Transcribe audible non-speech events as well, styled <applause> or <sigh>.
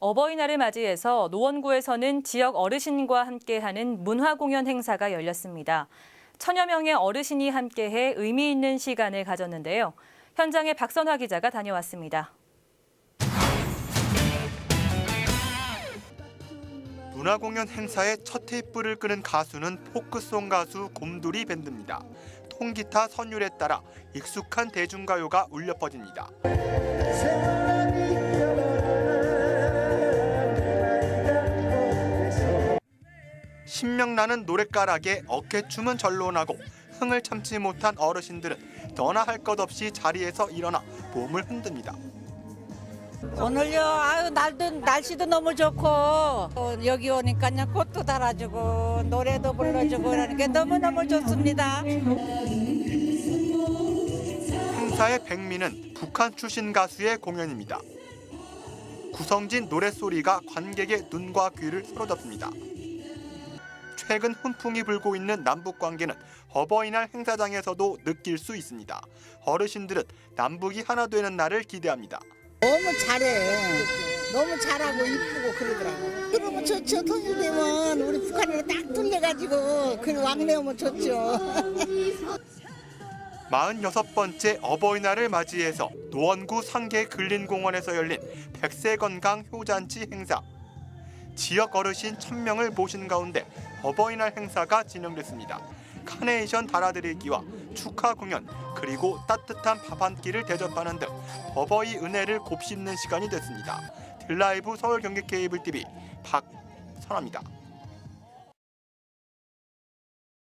어버이날을 맞이해서 노원구에서는 지역 어르신과 함께하는 문화 공연 행사가 열렸습니다. 천여 명의 어르신이 함께해 의미 있는 시간을 가졌는데요. 현장에 박선화 기자가 다녀왔습니다. 문화공연 행사의 첫 테이프를 끄는 가수는 포크송 가수 곰돌이 밴드입니다. 통기타 선율에 따라 익숙한 대중가요가 울려 퍼집니다. 신명나는 노랫가락에 어깨춤은 절로 나고 흥을 참지 못한 어르신들은 너나 할 것 없이 자리에서 일어나 몸을 흔듭니다. 오늘요 아유 날도 날씨도 너무 좋고 어, 여기 오니까 그냥 꽃도 달아주고 노래도 불러주고 그러는 게 너무 너무 좋습니다. 행사의 백미는 북한 출신 가수의 공연입니다. 구성진 노랫소리가 관객의 눈과 귀를 사로잡습니다. 최근 훈풍이 불고 있는 남북 관계는 어버이날 행사장에서도 느낄 수 있습니다. 어르신들은 남북이 하나 되는 날을 기대합니다. 너무 잘해. 너무 잘하고 이쁘고 그러더라고. 그러면 좋죠. 통일 되면 우리 북한이랑 딱 뚫려가지고 그 왕래 오면 좋죠. <laughs> 46번째 어버이날을 맞이해서 노원구 상계 근린공원에서 열린 백세 건강 효잔치 행사. 지역 어르신 1000명을 모신 가운데 어버이날 행사가 진행됐습니다. 카네이션 달아드리기와 축하 공연 그리고 따뜻한 밥 한 끼를 대접하는 등 어버이 은혜를 곱씹는 시간이 됐습니다. 딜라이브 서울 경기 케이블 TV 박선아입니다.